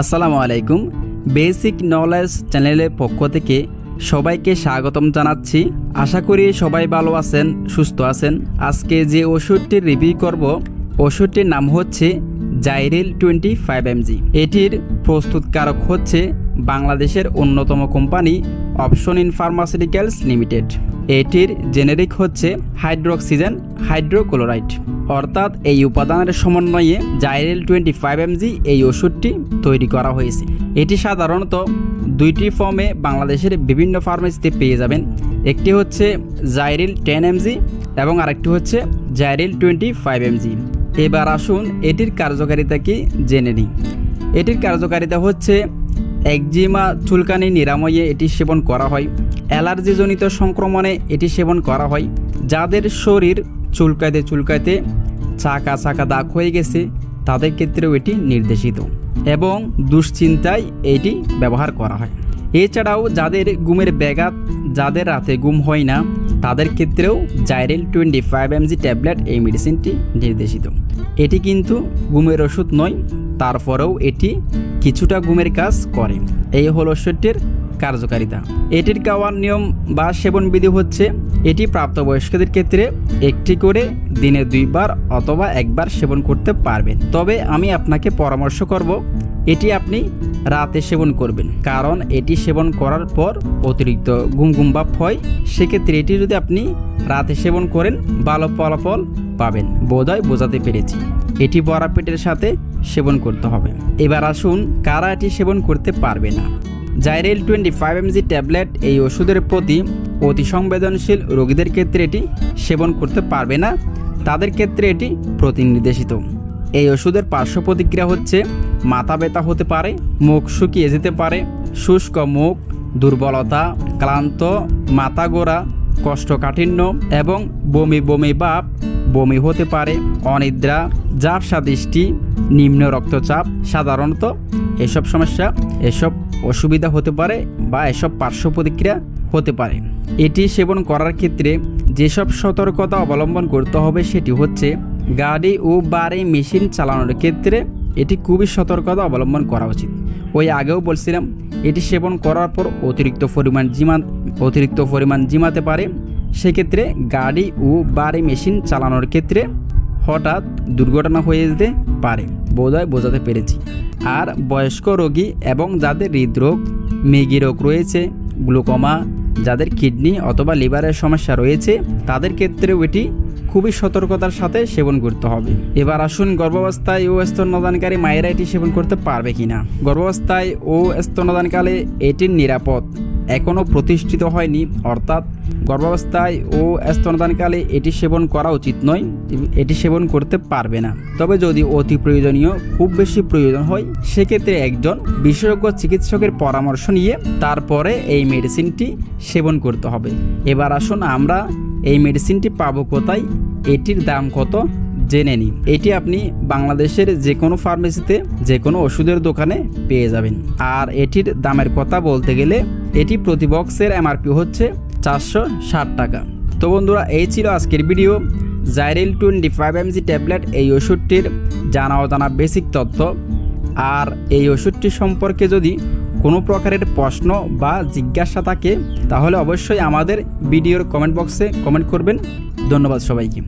আসসালামু আলাইকুম। Basic knowledge চ্যানেলের পক্ষ থেকে সবাইকে স্বাগতম জানাচ্ছি। আশা করি সবাই ভালো আছেন, সুস্থ আছেন। আজকে যে ওষুধটির রিভিউ করব, ওষুধটির নাম হচ্ছে জাইরেল টোয়েন্টি ফাইভ এমজি এটির প্রস্তুতকারক হচ্ছে বাংলাদেশের অন্যতম company option in pharmaceuticals limited. এটির জেনেরিক হচ্ছে হাইড্রোক্সিজেন হাইড্রোক্লোরাইড। অর্থাৎ এই উপাদানের সমন্বয়ে জাইরেল টোয়েন্টি ফাইভ এমজি এই ওষুধটি তৈরি করা হয়েছে। এটি সাধারণত দুইটি ফর্মে বাংলাদেশের বিভিন্ন ফার্মেসিতে পেয়ে যাবেন। একটি হচ্ছে জাইরিল টেন এমজি এবং আরেকটি হচ্ছে জাইরিল টোয়েন্টি ফাইভ এমজি এবার আসুন এটির কার্যকারিতা কি জেনে নিই। এটির কার্যকারিতা হচ্ছে একজিমা চুলকানি নিরাময়ে এটি সেবন করা হয়। অ্যালার্জিজনিত সংক্রমণে এটি সেবন করা হয়। যাদের শরীর চুলকাইতে চুলকাইতে চাকা চাকা দাগ হয়ে গেছে। তাদের ক্ষেত্রেও এটি নির্দেশিত এবং দুশ্চিন্তায় এটি ব্যবহার করা হয়। এছাড়াও যাদের ঘুমের ব্যাঘাত, যাদের রাতে ঘুম হয় না, তাদের ক্ষেত্রেও Xyrel twenty five mg tablet এই মেডিসিনটি নির্দেশিত। এটি কিন্তু ঘুমের ওষুধ নয় তারপরেও এটি কিছুটা ঘুমের কাজ করে। এই হল ওষুধটির কার্যকারিতা। এটির খাওয়ার নিয়ম বা সেবন বিধি হচ্ছে, এটি প্রাপ্তবয়স্কদের ক্ষেত্রে একটি করে দিনে দুইবার অথবা একবার সেবন করতে পারবেন তবে আমি আপনাকে পরামর্শ করব এটি আপনি রাতে সেবন করবেন। কারণ এটি সেবন করার পর অতিরিক্ত ভাব হয়। সেক্ষেত্রে এটি যদি আপনি রাতে সেবন করেন, ভালো ফলাফল পাবেন বোধহয় বোঝাতে পেরেছি। এটি বড়া পেটের সাথে সেবন করতে হবে। এবার আসুন কারা এটি সেবন করতে পারবে না। Xyrel twenty five mg tablet এই ওষুধের প্রতি অতি সংবেদনশীল রোগীদের ক্ষেত্রে এটি সেবন করতে পারবে না। তাদের ক্ষেত্রে এটি প্রতিনির্দেশিত। এই ওষুধের পার্শ্ব প্রতিক্রিয়া হচ্ছে মাথা ব্যথা হতে পারে, মুখ শুকিয়ে যেতে পারে, শুষ্ক মুখ, দুর্বলতা, ক্লান্ত, মাথা গোড়া কোষ্ঠকাঠিন্য এবং বমি বমি ভাব, বমি হতে পারে, অনিদ্রা, ঝাপসা দৃষ্টি, নিম্ন রক্তচাপ, সাধারণত এসব সমস্যা, এসব অসুবিধা হতে পারে বা এসব পার্শ্ব প্রতিক্রিয়া হতে পারে। এটি সেবন করার ক্ষেত্রে যেসব সতর্কতা অবলম্বন করতে হবে সেটি হচ্ছে গাড়ি ও বাড়ি মেশিন চালানোর ক্ষেত্রে এটি খুবই সতর্কতা অবলম্বন করা উচিত। ওই আগেও বলছিলাম, এটি সেবন করার পর অতিরিক্ত পরিমাণ জিমা অতিরিক্ত পরিমাণ জিমাতে পারে। সেক্ষেত্রে গাড়ি ও বাড়ি মেশিন চালানোর ক্ষেত্রে হঠাৎ দুর্ঘটনা হয়ে যেতে পারে বোধহয় বোঝাতে পেরেছি। আর বয়স্ক রোগী এবং যাদের হৃদরোগ, মেগি রোগ রয়েছে, গ্লুকোমা, যাদের কিডনি অথবা লিভারের সমস্যা রয়েছে, তাদের ক্ষেত্রেও এটি খুবই সতর্কতার সাথে সেবন করতে হবে। এবার আসুন, গর্ভাবস্থায় ও স্তন্যদানকারী মায়েরা এটি সেবন করতে পারবে কিনা? গর্ভাবস্থায় ও স্তন্যদানকালে এটির নিরাপদ এখনও প্রতিষ্ঠিত হয়নি, অর্থাৎ গর্ভাবস্থায় ও স্তনদানকালে এটি সেবন করা উচিত নয়, এটি সেবন করতে পারবে না। তবে যদি অতি প্রয়োজনীয়, খুব বেশি প্রয়োজন হয়, সেক্ষেত্রে একজন বিশেষজ্ঞ চিকিৎসকের পরামর্শ নিয়ে তারপরে এই মেডিসিনটি সেবন করতে হবে। এবার আসুন আমরা এই মেডিসিনটি পাবো কোথায়? এটির দাম কত? জেনে নিন। এটি আপনি বাংলাদেশের যে কোনো ফার্মেসিতে যে কোনো ওষুধের দোকানে পেয়ে যাবেন। আর এটির দামের কথা বলতে গেলে এটি প্রতি বক্সের এমআরপি হচ্ছে চারশো ষাট টাকা। তো বন্ধুরা, এই ছিল আজকের video Xyrel twenty five mg tablet এই ওষুধটির জানা অজানা বেসিক তথ্য। আর এই ওষুধটি সম্পর্কে যদি কোনো প্রকারের প্রশ্ন বা জিজ্ঞাসা থাকে, তাহলে অবশ্যই আমাদের ভিডিওর কমেন্ট বক্সে কমেন্ট করবেন। ধন্যবাদ সবাইকে।